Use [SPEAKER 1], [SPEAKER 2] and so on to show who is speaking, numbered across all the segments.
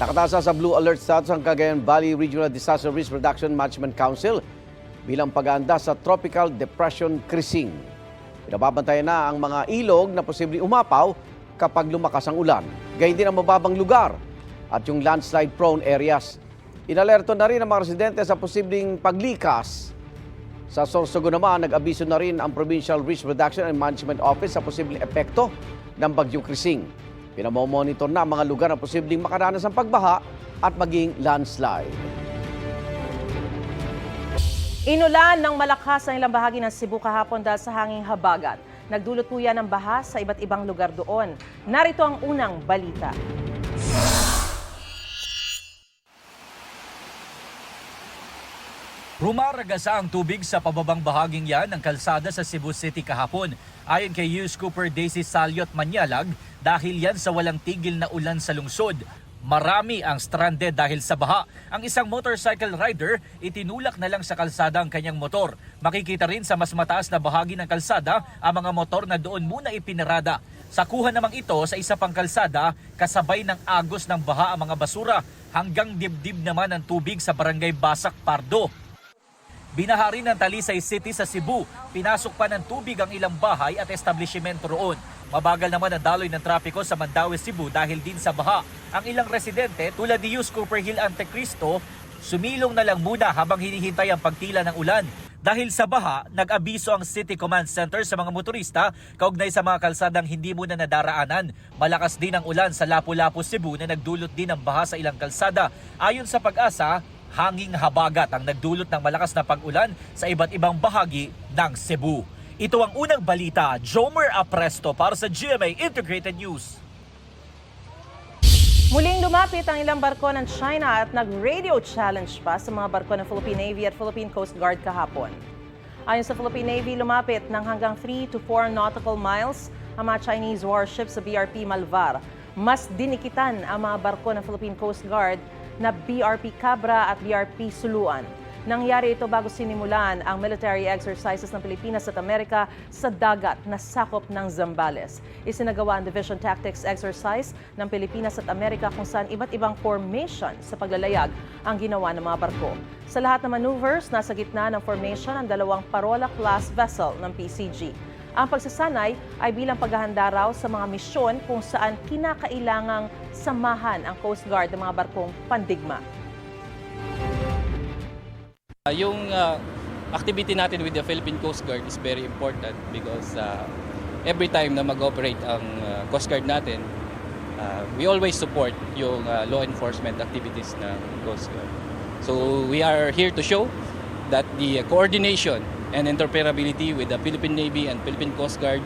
[SPEAKER 1] Nakatasa sa blue alert status ang Cagayan Valley Regional Disaster Risk Reduction Management Council bilang pag-aanda sa Tropical Depression Crising. Pinababantayan na ang mga ilog na posibleng umapaw kapag lumakas ang ulan. Gayun din ang mababang lugar at yung landslide-prone areas. Inalerto na rin ang mga residente sa posibleng paglikas. Sa Sorsogo naman, nag-abiso na rin ang Provincial Risk Reduction and Management Office sa posibleng epekto ng Bagyong Krising. Pinamomonitor na ang mga lugar na posibleng makaranas ng pagbaha at maging landslide.
[SPEAKER 2] Inulan ng malakas ang ilang bahagi ng Cebu kahapon dahil sa hanging habagat. Nagdulot po yan ng baha sa iba't ibang lugar doon. Narito ang unang balita.
[SPEAKER 3] Rumaragasa ang tubig sa pababang bahaging yan ng kalsada sa Cebu City kahapon. Ayon kay Hughes Cooper Daisy Salyot Manyalag, dahil yan sa walang tigil na ulan sa lungsod. Marami ang stranded dahil sa baha. Ang isang motorcycle rider, itinulak na lang sa kalsada ang kanyang motor. Makikita rin sa mas mataas na bahagi ng kalsada ang mga motor na doon muna ipinarada. Sakuhan namang ito sa isa pang kalsada, kasabay ng agos ng baha ang mga basura. Hanggang dibdib naman ang tubig sa barangay Basak Pardo. Binahari ng Talisay City sa Cebu. Pinasok pa ng tubig ang ilang bahay at establishmento roon. Mabagal naman ang daloy ng trapiko sa Mandaue, Cebu dahil din sa baha. Ang ilang residente tulad ni Yus Cooper Hill Antecristo, sumilong na lang muna habang hinihintay ang pagtila ng ulan. Dahil sa baha, nag-abiso ang City Command Center sa mga motorista kaugnay sa mga kalsadang hindi muna nadaraanan. Malakas din ang ulan sa Lapu-Lapu, Cebu na nagdulot din ng baha sa ilang kalsada. Ayon sa pag-asa, hanging habagat ang nagdulot ng malakas na pag-ulan sa iba't ibang bahagi ng Cebu. Ito ang unang balita, Jomer Apresto para sa GMA Integrated News.
[SPEAKER 2] Muling lumapit ang ilang barko ng China at nag-radio challenge pa sa mga barko ng Philippine Navy at Philippine Coast Guard kahapon. Ayon sa Philippine Navy, lumapit ng hanggang 3 to 4 nautical miles ang mga Chinese warships sa BRP Malvar. Mas dinikitan ang mga barko ng Philippine Coast Guard na BRP Cabra at BRP Suluan. Nangyari ito bago sinimulan ang military exercises ng Pilipinas at Amerika sa dagat na sakop ng Zambales. Isinagawa ang Division Tactics Exercise ng Pilipinas at Amerika kung saan iba't ibang formation sa paglalayag ang ginawa ng mga barko. Sa lahat ng maneuvers, nasa gitna ng formation ang dalawang Parola-class vessel ng PCG. Ang pagsasanay ay bilang paghahanda raw sa mga misyon kung saan kinakailangang samahan ang Coast Guard ng mga barkong pandigma.
[SPEAKER 4] Uh, yung uh, activity natin with the Philippine Coast Guard is very important because uh, every time na mag-operate ang uh, Coast Guard natin, uh, we always support yung uh, law enforcement activities ng Coast Guard. So we are here to show that the coordination and interoperability with the Philippine Navy and Philippine Coast Guard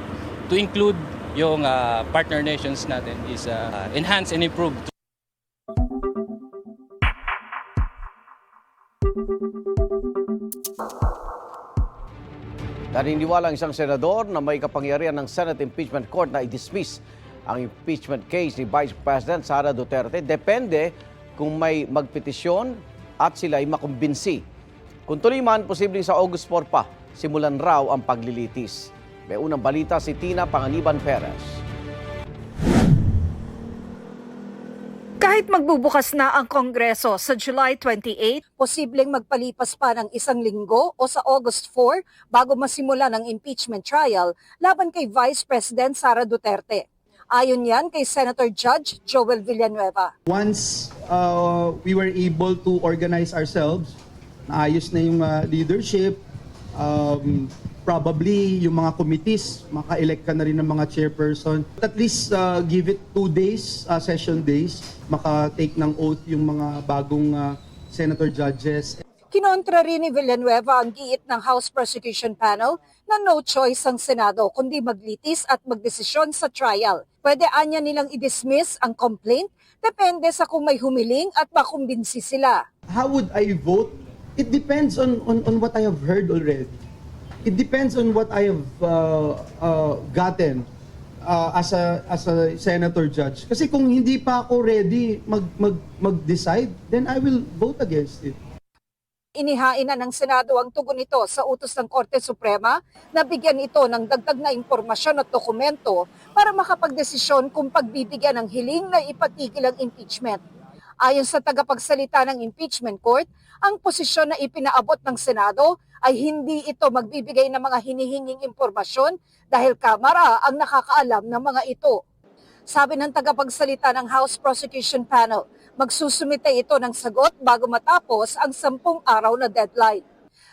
[SPEAKER 4] to include yung uh, partner nations natin is uh, enhanced and improved
[SPEAKER 1] Naniniwala ang isang senador na may kapangyarihan ng Senate Impeachment Court na i-dismiss ang impeachment case ni Vice President Sara Duterte. Depende kung may magpetisyon at sila ay makumbinsi. Kung tuloy man, posibleng sa August 4 pa, simulan raw ang paglilitis. May unang balita si Tina Panganiban Perez.
[SPEAKER 5] Kahit magbubukas na ang Kongreso sa July 28, posibleng magpalipas pa ng isang linggo o sa August 4 bago masimula ng impeachment trial laban kay Vice President Sara Duterte. Ayon yan kay Senator Judge Joel Villanueva.
[SPEAKER 6] once uh, we were able to organize ourselves, naayos na yung uh, leadership, um, probably yung mga committees, maka-elect ka na rin ng mga chairperson. At least uh, give it two days, uh, session days, maka-take ng oath yung mga bagong uh, senator judges.
[SPEAKER 5] Kinontra rin ni Villanueva ang giit ng House Prosecution Panel na no choice ang Senado kundi maglitis at magdesisyon sa trial. Pwede anya nilang i-dismiss ang complaint, depende sa kung may humiling at makumbinsi sila.
[SPEAKER 6] How would I vote? It depends on, on, on what I have heard already. It depends on what I have uh, uh, gotten uh, as a as a senator judge. Kasi kung hindi pa ako ready mag mag mag-decide, then I will vote against it.
[SPEAKER 5] Inihain na ng Senado ang tugon nito sa utos ng Korte Suprema na bigyan ito ng dagdag na impormasyon at dokumento para makapagdesisyon kung pagbibigyan ng hiling na ipatigil ang impeachment. Ayon sa tagapagsalita ng impeachment court, ang posisyon na ipinaabot ng Senado ay hindi ito magbibigay ng mga hinihinging impormasyon dahil Kamara ang nakakaalam ng mga ito. Sabi ng tagapagsalita ng House Prosecution Panel, magsusumite ito ng sagot bago matapos ang sampung araw na deadline.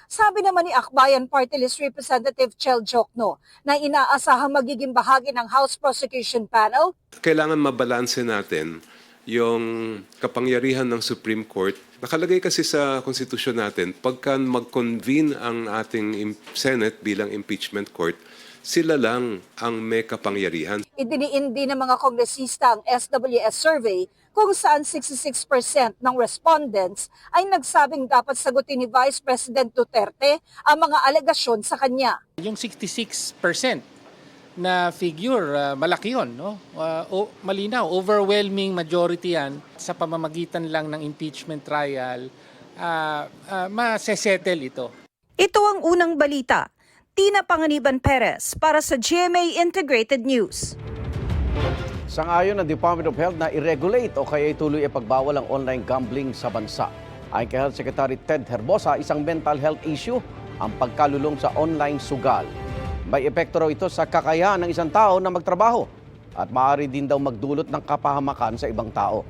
[SPEAKER 5] Sabi naman ni Akbayan Party List Representative Chel Jokno na inaasahang magiging bahagi ng House Prosecution Panel
[SPEAKER 7] kailangan mabalanse natin yung kapangyarihan ng Supreme Court. Nakalagay kasi sa konstitusyon natin, pagka mag-convene ang ating Senate bilang impeachment court, sila lang ang may kapangyarihan.
[SPEAKER 5] Idiniin din ng mga kongresista ang SWS survey kung saan 66% ng respondents ay nagsabing dapat sagutin ni Vice President Duterte ang mga alegasyon sa kanya.
[SPEAKER 8] Yung 66% na figure, ah, malaki yun. No? Ah, o, malinaw, overwhelming majority yan sa pamamagitan lang ng impeachment trial, uh, masesettle ito.
[SPEAKER 5] Ito ang unang balita. Tina Panganiban Perez para sa GMA Integrated News.
[SPEAKER 1] Sangayon ng Department of Health na i-regulate o kaya ituloy ipagbawal ang online gambling sa bansa. Ayon kay Health Secretary Ted Herbosa, isang mental health issue ang pagkalulong sa online sugal. May epekto raw ito sa kakayahan ng isang tao na magtrabaho at maaari din daw magdulot ng kapahamakan sa ibang tao.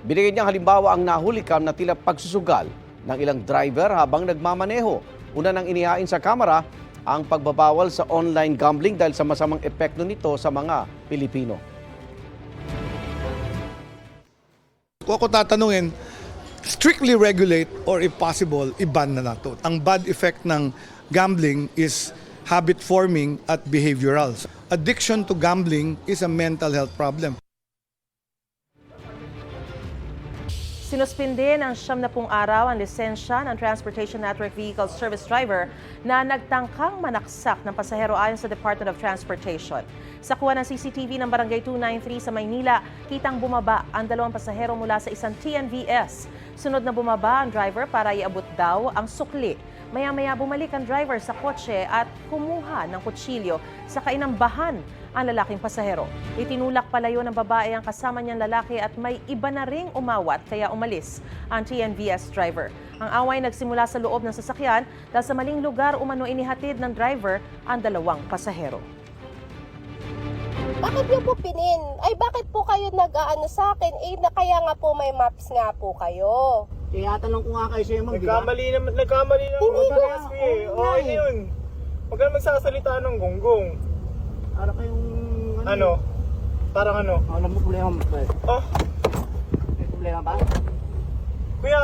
[SPEAKER 1] Binigyan niyang halimbawa ang nahuli kam na tila pagsusugal ng ilang driver habang nagmamaneho. Una nang inihain sa kamera ang pagbabawal sa online gambling dahil sa masamang epekto nito sa mga Pilipino.
[SPEAKER 9] Kung ako tatanungin, strictly regulate or if possible, i-ban na nato. Ang bad effect ng gambling is habit forming at behavioral. Addiction to gambling is a mental health problem.
[SPEAKER 2] Sinuspinde ng siyam na pung araw ang lisensya ng Transportation Network Vehicle Service Driver na nagtangkang manaksak ng pasahero ayon sa Department of Transportation. Sa kuha ng CCTV ng Barangay 293 sa Maynila, kitang bumaba ang dalawang pasahero mula sa isang TNVS. Sunod na bumaba ang driver para iabot daw ang sukli. Maya-maya bumalik ang driver sa kotse at kumuha ng kutsilyo sa kainambahan ang lalaking pasahero. Itinulak palayo ng babae ang kasama niyang lalaki at may iba na ring umawat kaya umalis ang TNVS driver. Ang away nagsimula sa loob ng sasakyan dahil sa maling lugar umano inihatid ng driver ang dalawang pasahero.
[SPEAKER 10] Bakit niyo po pinin? Ay, bakit po kayo nag-aano sa akin? Eh, na kaya nga po may maps nga po kayo.
[SPEAKER 11] Tinatanong ko nga kayo sa'yo, ma'am, di ba?
[SPEAKER 12] Nagkamali naman, nagkamali naman
[SPEAKER 10] ko-
[SPEAKER 12] sa SP eh. Okay na yun. Huwag ka magsasalita ng gonggong.
[SPEAKER 11] Para kayong...
[SPEAKER 12] Ano? Parang ano?
[SPEAKER 11] Alam mo problema mo, pre.
[SPEAKER 12] Oh,
[SPEAKER 11] May problema ba?
[SPEAKER 12] kuya,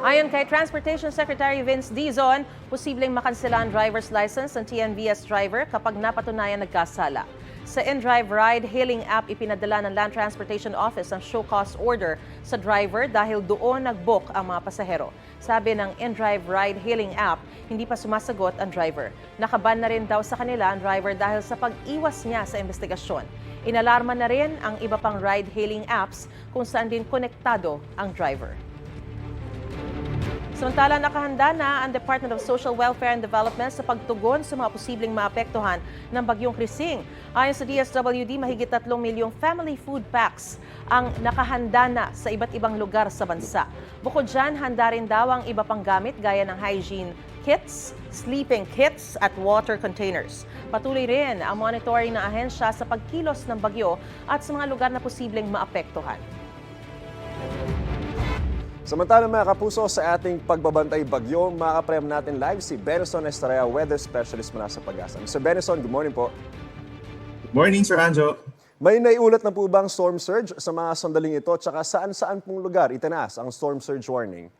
[SPEAKER 2] Ayon kay Transportation Secretary Vince Dizon, posibleng makansela ang driver's license ng TNVS driver kapag napatunayan nagkasala. Sa InDrive Ride Hailing app, ipinadala ng Land Transportation Office ang show cause order sa driver dahil doon nag-book ang mga pasahero. Sabi ng InDrive Ride Hailing app, hindi pa sumasagot ang driver. Nakaban na rin daw sa kanila ang driver dahil sa pag-iwas niya sa investigasyon. Inalarma na rin ang iba pang ride-hailing apps kung saan din konektado ang driver. Samantala, nakahanda na ang Department of Social Welfare and Development sa pagtugon sa mga posibleng maapektuhan ng bagyong Krising. Ayon sa DSWD, mahigit 3 milyong family food packs ang nakahanda na sa iba't ibang lugar sa bansa. Bukod dyan, handa rin daw ang iba pang gamit gaya ng hygiene kits, sleeping kits at water containers. Patuloy rin ang monitoring ng ahensya sa pagkilos ng bagyo at sa mga lugar na posibleng maapektuhan.
[SPEAKER 13] Samantala mga kapuso sa ating pagbabantay bagyo, makakaprem natin live si Benson Estrella, weather specialist mula sa Pag-asa. Mr. Benson, good morning po.
[SPEAKER 12] Good morning, Sir Anjo.
[SPEAKER 13] May naiulat na po bang storm surge sa mga sandaling ito? Tsaka saan-saan pong lugar itinaas ang storm surge warning?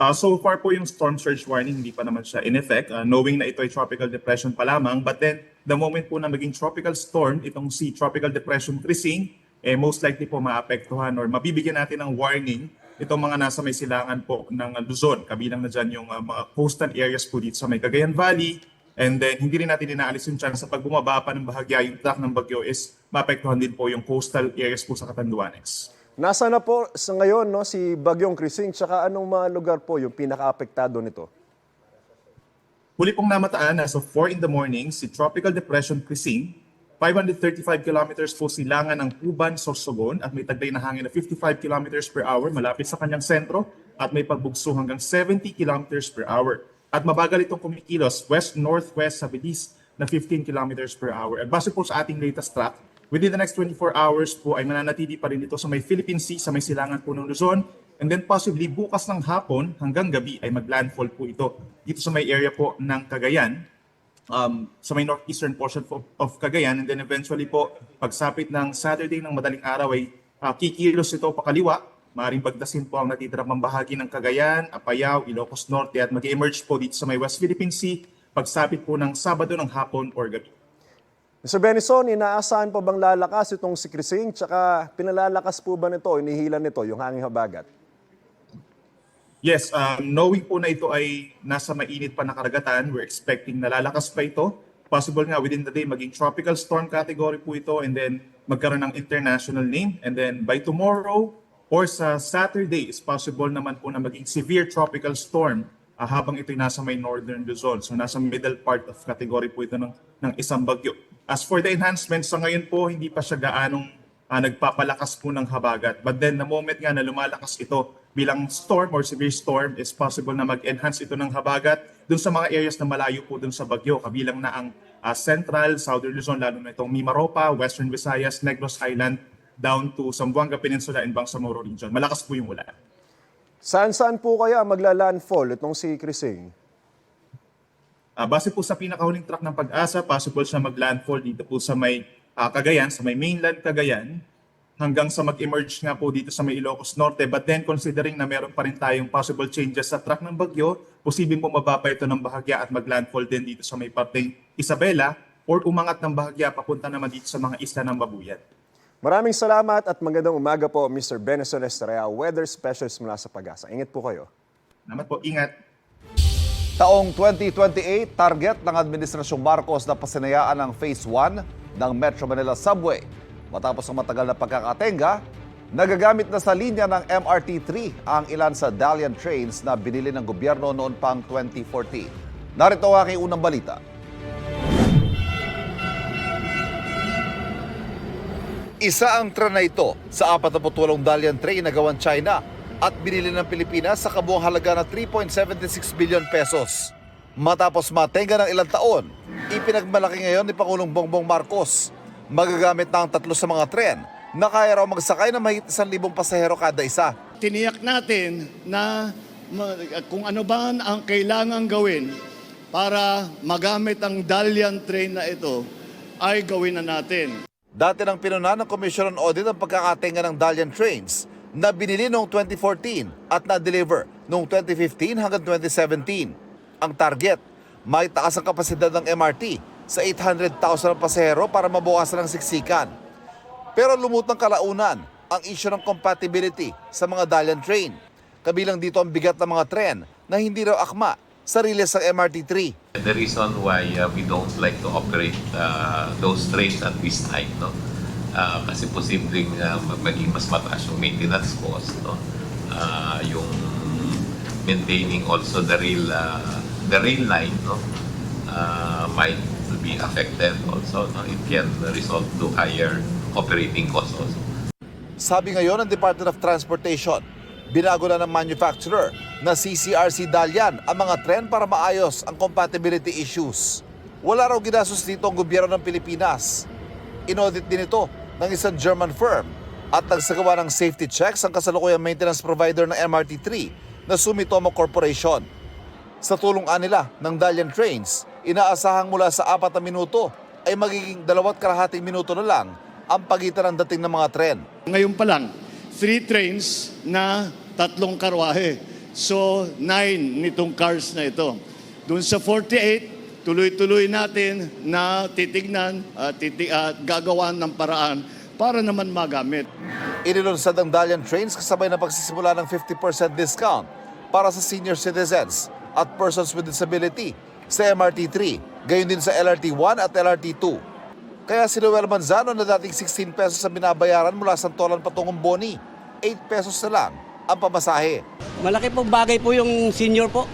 [SPEAKER 12] Uh, so far po yung storm surge warning, hindi pa naman siya in effect, uh, knowing na ito ay tropical depression pa lamang. But then, the moment po na maging tropical storm, itong si Tropical Depression Krising, eh, most likely po maapektuhan or mabibigyan natin ng warning itong mga nasa may silangan po ng Luzon. Kabilang na dyan yung uh, mga coastal areas po dito sa may Cagayan Valley. And then, hindi rin natin inaalis yung chance sa pag bumaba pa ng bahagya yung track ng bagyo is maapektuhan din po yung coastal areas po sa Catanduanes.
[SPEAKER 13] Nasa na po sa ngayon no, si Bagyong Krising, tsaka anong mga lugar po yung pinaka-apektado nito?
[SPEAKER 12] Huli pong namataan as of 4 in the morning si Tropical Depression Krising 535 kilometers po silangan ng Tuban, Sorsogon at may taglay na hangin na 55 kilometers per hour malapit sa kanyang sentro at may pagbugso hanggang 70 kilometers per hour. At mabagal itong kumikilos west-northwest sa bilis na 15 kilometers per hour. At base po sa ating latest track, within the next 24 hours po ay mananatili pa rin ito sa may Philippine Sea, sa may silangan po ng Luzon, and then possibly bukas ng hapon hanggang gabi ay maglandfall po ito dito sa may area po ng Cagayan, um, sa may northeastern portion of, of Cagayan and then eventually po pagsapit ng Saturday ng madaling araw ay uh, kikilos ito pakaliwa. Maaring bagdasin po ang natitirang bahagi ng Cagayan, Apayao, Ilocos Norte at mag-emerge po dito sa may West Philippine Sea pagsapit po ng Sabado ng hapon or gabi.
[SPEAKER 13] Mr. Benison, inaasahan pa bang lalakas itong si Krising? Tsaka pinalalakas po ba nito, inihilan nito yung hanging habagat?
[SPEAKER 12] Yes, um, knowing po na ito ay nasa mainit pa na karagatan, we're expecting na lalakas pa ito. Possible nga within the day maging tropical storm category po ito and then magkaroon ng international name. And then by tomorrow or sa Saturday is possible naman po na maging severe tropical storm ah, habang ito'y nasa may northern Luzon. So nasa middle part of category po ito ng, ng isang bagyo. As for the enhancements, sa ngayon po hindi pa siya gaanong ah, nagpapalakas po ng habagat. But then the moment nga na lumalakas ito bilang storm or severe storm is possible na mag-enhance ito ng habagat dun sa mga areas na malayo po dun sa bagyo. Kabilang na ang ah, Central, Southern Luzon, lalo na itong Mimaropa, Western Visayas, Negros Island, down to Zamboanga Peninsula and Bangsamoro region. Malakas po yung ulan.
[SPEAKER 13] Saan-saan po kaya magla-landfall itong si Krising?
[SPEAKER 12] Ah, base po sa pinakahuling track ng pag-asa, possible siya mag-landfall dito po sa may ah, Cagayan, sa may mainland Cagayan, hanggang sa mag-emerge nga po dito sa may Ilocos Norte. But then considering na meron pa rin tayong possible changes sa track ng bagyo, posibleng bumaba ito ng bahagya at mag-landfall din dito sa may parteng Isabela or umangat ng bahagya papunta naman dito sa mga isla ng Babuyan.
[SPEAKER 13] Maraming salamat at magandang umaga po, Mr. Benison Estrella, Weather Specialist mula sa Pag-asa. Ingat po kayo.
[SPEAKER 12] Salamat po, ingat.
[SPEAKER 14] Taong 2028, target ng Administrasyong Marcos na pasinayaan ang Phase 1 ng Metro Manila Subway. Matapos ang matagal na pagkakatenga, nagagamit na sa linya ng MRT-3 ang ilan sa Dalian trains na binili ng gobyerno noon pang 2014. Narito ang aking unang balita. Isa ang tren na ito sa 48 Dalian train na gawan China at binili ng Pilipinas sa kabuang halaga na 3.76 billion pesos. Matapos matenga ng ilang taon, ipinagmalaki ngayon ni Pangulong Bongbong Marcos. Magagamit na ang tatlo sa mga tren na kaya raw magsakay ng mahigit 1,000 pasahero kada isa.
[SPEAKER 9] Tiniyak natin na kung ano ba ang kailangan gawin para magamit ang Dalian train na ito ay gawin na natin.
[SPEAKER 14] Dati nang pinuna ng Commission on Audit ang pagkakatenga ng Dalian Trains na binili noong 2014 at na-deliver noong 2015 hanggang 2017. Ang target, may taas ang kapasidad ng MRT sa 800,000 pasahero para mabawasan ang siksikan. Pero lumutang kalaunan ang issue ng compatibility sa mga Dalian train. Kabilang dito ang bigat ng mga tren na hindi raw akma sa release ng MRT-3.
[SPEAKER 15] The reason why uh, we don't like to operate uh, those trains at this time, no? Uh, kasi posibleng uh, maging mas mataas yung maintenance cost, no? Uh, yung maintaining also the rail, uh, the rail line, no? Uh, might be affected also, no? It can result to higher operating costs also.
[SPEAKER 14] Sabi ngayon ng Department of Transportation, binago na ng manufacturer na CCRC Dalian ang mga tren para maayos ang compatibility issues. Wala raw ginastos dito ang gobyerno ng Pilipinas. Inaudit din ito ng isang German firm at nagsagawa ng safety checks ang kasalukuyang maintenance provider ng MRT-3 na Sumitomo Corporation. Sa tulong nila ng Dalian Trains, inaasahang mula sa apat na minuto ay magiging dalawat kalahating minuto na lang ang pagitan ng dating ng mga tren.
[SPEAKER 9] Ngayon pa lang, three trains na tatlong karwahe. So, nine nitong cars na ito. Doon sa 48, tuloy-tuloy natin na titignan at titi- at gagawan ng paraan para naman magamit.
[SPEAKER 14] Inilunsad ang Dalian Trains kasabay ng pagsisimula ng 50% discount para sa senior citizens at persons with disability sa MRT-3, gayon din sa LRT-1 at LRT-2. Kaya si Noel Manzano na dating 16 pesos ang binabayaran mula Santolan patungong Boni, 8 pesos na lang ang pamasahe.
[SPEAKER 11] Malaki pong bagay po yung senior po.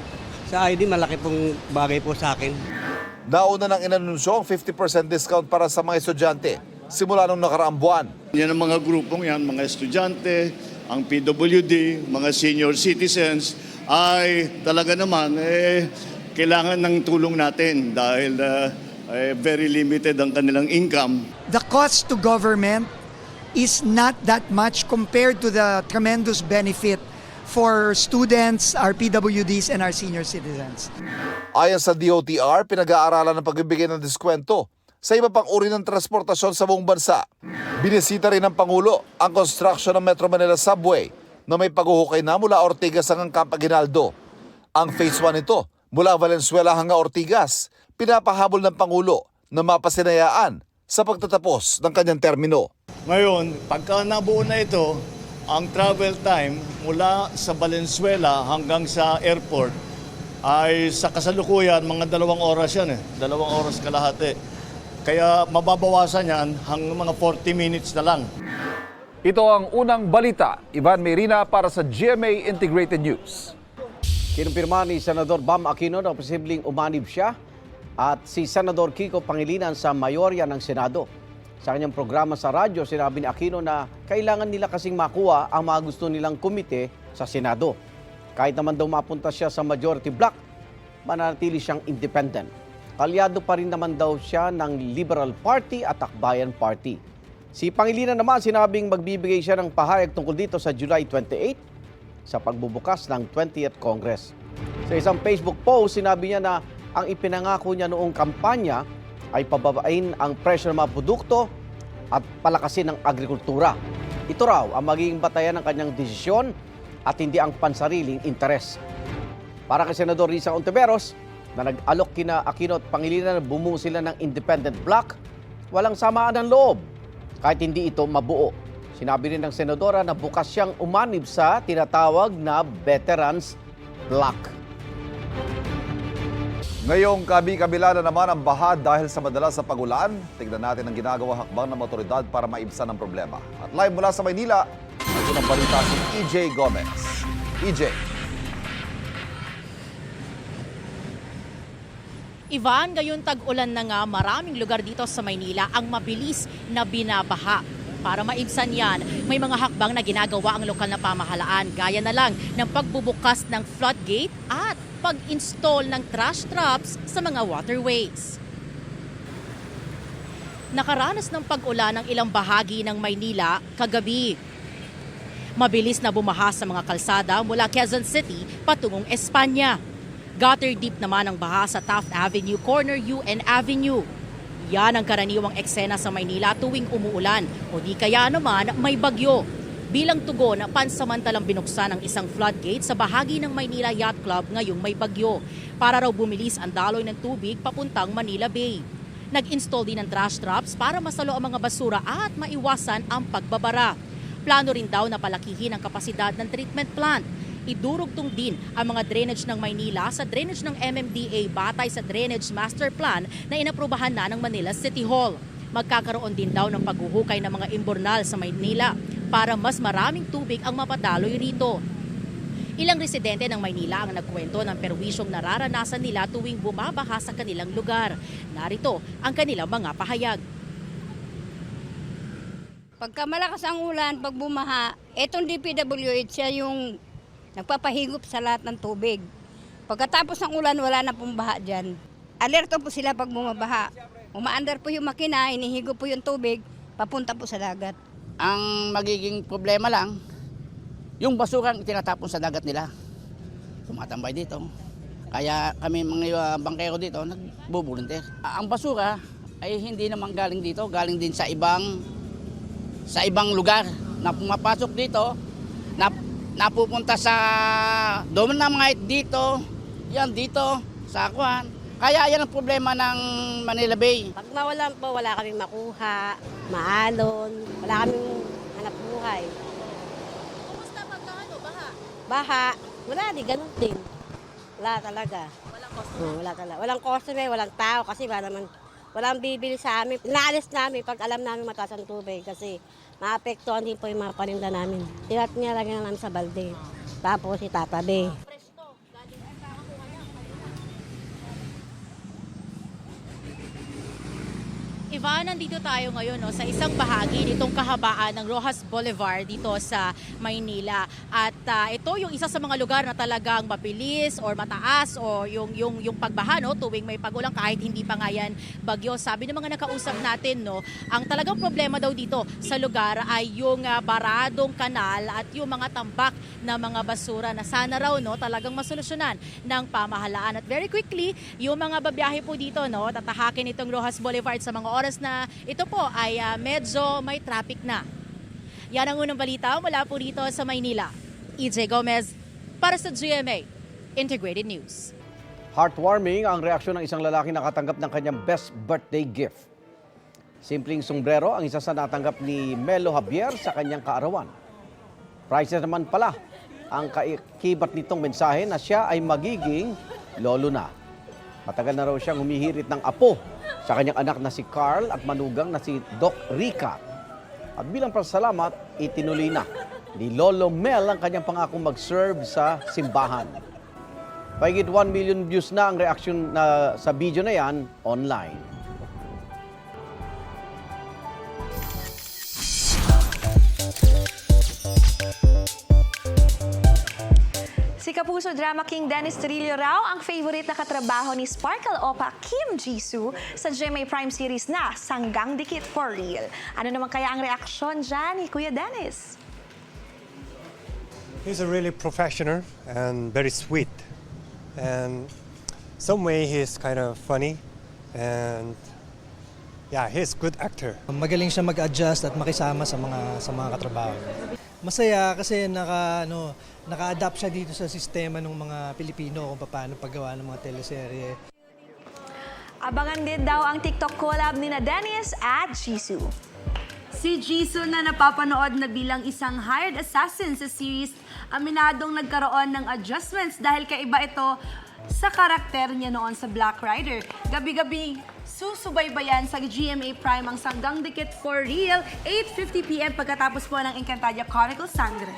[SPEAKER 11] Sa ID, malaki pong bagay po sa akin.
[SPEAKER 14] Nauna nang inanunsyo ang 50% discount para sa mga estudyante simula nung nakaraang buwan.
[SPEAKER 16] Yan ang mga grupong yan, mga estudyante, ang PWD, mga senior citizens, ay talaga naman eh, kailangan ng tulong natin dahil uh, eh, very limited ang kanilang income.
[SPEAKER 17] the cost to government is not that much compared to the tremendous benefit for students, our PWDs, and our senior citizens.
[SPEAKER 14] Ayon sa DOTR, pinag-aaralan ng pagbibigay ng diskwento sa iba pang uri ng transportasyon sa buong bansa. Binisita rin ng Pangulo ang construction ng Metro Manila Subway na may paghuhukay na mula Ortigas hanggang Camp Aguinaldo. Ang phase 1 nito mula Valenzuela hanggang Ortigas, pinapahabol ng Pangulo na mapasinayaan sa pagtatapos ng kanyang termino.
[SPEAKER 16] Ngayon, pagka nabuo na ito, ang travel time mula sa Valenzuela hanggang sa airport ay sa kasalukuyan mga dalawang oras yan eh. Dalawang oras kalahati. Kaya mababawasan yan hanggang mga 40 minutes na lang.
[SPEAKER 13] Ito ang unang balita. Ivan Merina para sa GMA Integrated News.
[SPEAKER 1] Kinumpirma ni Senador Bam Aquino na posibleng umanib siya at si Senador Kiko Pangilinan sa mayorya ng Senado. Sa kanyang programa sa radyo, sinabi ni Aquino na kailangan nila kasing makuha ang mga gusto nilang komite sa Senado. Kahit naman daw mapunta siya sa majority block, mananatili siyang independent. Kalyado pa rin naman daw siya ng Liberal Party at Akbayan Party. Si Pangilinan naman sinabing magbibigay siya ng pahayag tungkol dito sa July 28 sa pagbubukas ng 20th Congress. Sa isang Facebook post, sinabi niya na ang ipinangako niya noong kampanya ay pababain ang presyo ng mga produkto at palakasin ang agrikultura. Ito raw ang magiging batayan ng kanyang desisyon at hindi ang pansariling interes. Para kay Senador Risa Ontiveros, na nag-alok kina Aquino at Pangilinan na bumuo sila ng independent block, walang samaan ng loob kahit hindi ito mabuo. Sinabi rin ng senadora na bukas siyang umanib sa tinatawag na Veterans Block.
[SPEAKER 14] Ngayong kabi-kabila na naman ang baha dahil sa madalas sa pagulan, tignan natin ang ginagawa hakbang ng otoridad para maibsan ang problema. At live mula sa Maynila, ito ang balita si EJ Gomez. EJ.
[SPEAKER 18] Ivan, ngayon tag-ulan na nga, maraming lugar dito sa Maynila ang mabilis na binabaha. Para maibsan yan, may mga hakbang na ginagawa ang lokal na pamahalaan gaya na lang ng pagbubukas ng floodgate at pag-install ng trash traps sa mga waterways. Nakaranas ng pag-ulan ng ilang bahagi ng Maynila kagabi. Mabilis na bumaha sa mga kalsada mula Quezon City patungong Espanya. Gutter deep naman ang baha sa Taft Avenue, corner UN Avenue. Yan ang karaniwang eksena sa Maynila tuwing umuulan o di kaya naman may bagyo. Bilang tugon, pansamantalang binuksan ang isang floodgate sa bahagi ng Maynila Yacht Club ngayong may bagyo para raw bumilis ang daloy ng tubig papuntang Manila Bay. Nag-install din ng trash traps para masalo ang mga basura at maiwasan ang pagbabara. Plano rin daw na palakihin ang kapasidad ng treatment plant idurugtong din ang mga drainage ng Maynila sa drainage ng MMDA batay sa Drainage Master Plan na inaprubahan na ng Manila City Hall. Magkakaroon din daw ng paghuhukay ng mga imbornal sa Maynila para mas maraming tubig ang mapadaloy rito. Ilang residente ng Maynila ang nagkwento ng perwisyong nararanasan nila tuwing bumabaha sa kanilang lugar. Narito ang kanilang mga pahayag.
[SPEAKER 19] Pagka malakas ang ulan, pag bumaha, etong DPWH siya yung nagpapahigop sa lahat ng tubig. Pagkatapos ng ulan, wala na pong baha dyan. Alerto po sila pag bumabaha. Umaandar po yung makina, inihigop po yung tubig, papunta po sa dagat.
[SPEAKER 11] Ang magiging problema lang, yung basurang tinatapon sa dagat nila. Tumatambay dito. Kaya kami mga bangkero dito, nagbubolunteer. Ang basura ay hindi naman galing dito, galing din sa ibang sa ibang lugar na pumapasok dito, na napupunta sa Dolomite dito, yan dito, sa Akuan. Kaya yan ang problema ng Manila Bay.
[SPEAKER 10] Pag mawalan po, wala kaming makuha, maalon, wala kaming hanap buhay.
[SPEAKER 18] Kumusta pagka ano, baha?
[SPEAKER 10] Baha, wala di ganun din. Wala talaga.
[SPEAKER 18] Walang cost.
[SPEAKER 10] Oo, wala talaga. Walang customer, walang tao kasi ba naman walang bibili sa amin. Inaalis namin pag alam namin mataas ang tubig kasi maapektuhan din po yung mga paninda namin. Tirat niya lang namin sa balde. Tapos itatabi.
[SPEAKER 18] Ivan, nandito tayo ngayon no, sa isang bahagi nitong kahabaan ng Rojas Boulevard dito sa Maynila. At ah, ito yung isa sa mga lugar na talagang mabilis or mataas o yung, yung, yung pagbaha no, tuwing may pagulang kahit hindi pa nga yan bagyo. Sabi ng mga nakausap natin, no, ang talagang problema daw dito sa lugar ay yung ah, baradong kanal at yung mga tambak na mga basura na sana raw no, talagang masolusyonan ng pamahalaan. At very quickly, yung mga babiyahe po dito, no, tatahakin itong Rojas Boulevard sa mga oras na ito po ay ah, medyo may traffic na. Yan ang unang balita mula po dito sa Maynila. EJ Gomez para sa GMA Integrated News.
[SPEAKER 1] Heartwarming ang reaksyon ng isang lalaki nakatanggap ng kanyang best birthday gift. Simpleng sombrero ang isa sa natanggap ni Melo Javier sa kanyang kaarawan. Prices naman pala ang kibat nitong mensahe na siya ay magiging lolo na. Matagal na raw siyang humihirit ng apo sa kanyang anak na si Carl at manugang na si Doc Rica. At bilang pasalamat, itinuloy na ni Lolo Mel ang kanyang pangakong mag-serve sa simbahan. Pahigit 1 million views na ang reaction na sa video na yan online.
[SPEAKER 20] Kapuso Drama King Dennis Trillo raw ang favorite na katrabaho ni Sparkle Opa Kim Jisoo sa GMA Prime series na Sanggang Dikit for Real. Ano naman kaya ang reaksyon dyan ni Kuya Dennis?
[SPEAKER 21] He's a really professional and very sweet. And some way he's kind of funny and yeah, he's good actor.
[SPEAKER 22] Magaling siya mag-adjust at makisama sa mga sa mga katrabaho. Masaya kasi naka ano, naka-adapt siya dito sa sistema ng mga Pilipino kung paano paggawa ng mga teleserye.
[SPEAKER 20] Abangan din daw ang TikTok collab ni na Dennis at Jisoo.
[SPEAKER 23] Si Jisoo na napapanood na bilang isang hired assassin sa series, aminadong nagkaroon ng adjustments dahil kaiba ito sa karakter niya noon sa Black Rider. Gabi-gabi, susubaybayan sa GMA Prime ang Sanggang Dikit for Real, 8.50pm pagkatapos po ng Encantadia Chronicle Sangre.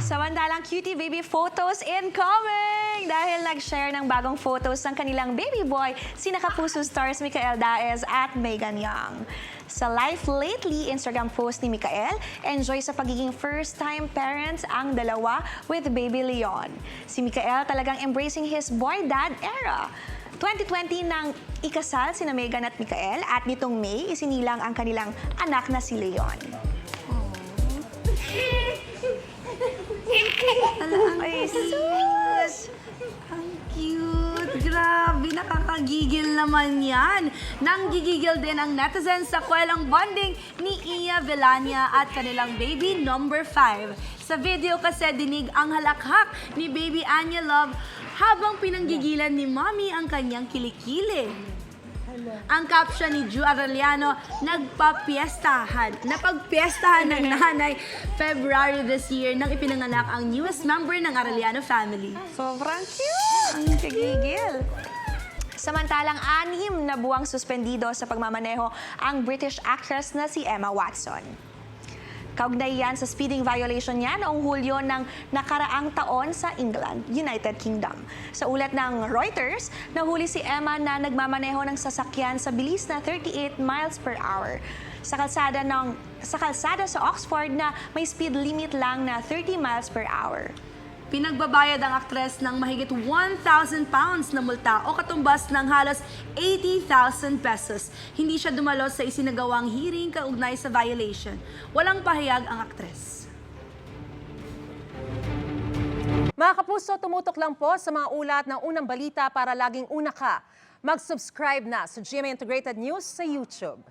[SPEAKER 20] Samantalang cutie baby photos incoming! Dahil nag-share ng bagong photos ng kanilang baby boy, sina Kapuso stars Mikael Daez at Megan Young. Sa Life Lately Instagram post ni Mikael, enjoy sa pagiging first-time parents ang dalawa with baby Leon. Si Mikael talagang embracing his boy dad era. 2020 nang ikasal sina Megan at Mikael at nitong May isinilang ang kanilang anak na si Leon.
[SPEAKER 23] Ay, sus! nakakagigil naman yan. Nang gigigil din ang netizens sa kwelang bonding ni Iya Villania at kanilang baby number 5. Sa video kasi dinig ang halakhak ni baby Anya Love habang pinanggigilan ni mommy ang kanyang kilikili. Ang caption ni Ju Arellano, nagpapiestahan, napagpiestahan ng nanay February this year nang ipinanganak ang newest member ng Arellano family.
[SPEAKER 20] Sobrang cute! Ang kagigil. Samantalang anim na buwang suspendido sa pagmamaneho ang British actress na si Emma Watson. Kaugnay yan sa speeding violation niya noong Hulyo ng nakaraang taon sa England, United Kingdom. Sa ulat ng Reuters, nahuli si Emma na nagmamaneho ng sasakyan sa bilis na 38 miles per hour. Sa kalsada, ng, sa kalsada sa Oxford na may speed limit lang na 30 miles per hour.
[SPEAKER 23] Pinagbabayad ang aktres ng mahigit 1,000 pounds na multa o katumbas ng halos 80,000 pesos. Hindi siya dumalo sa isinagawang hearing kaugnay sa violation. Walang pahayag ang aktres.
[SPEAKER 2] Mga kapuso, tumutok lang po sa mga ulat ng unang balita para laging una ka. Mag-subscribe na sa GMA Integrated News sa YouTube.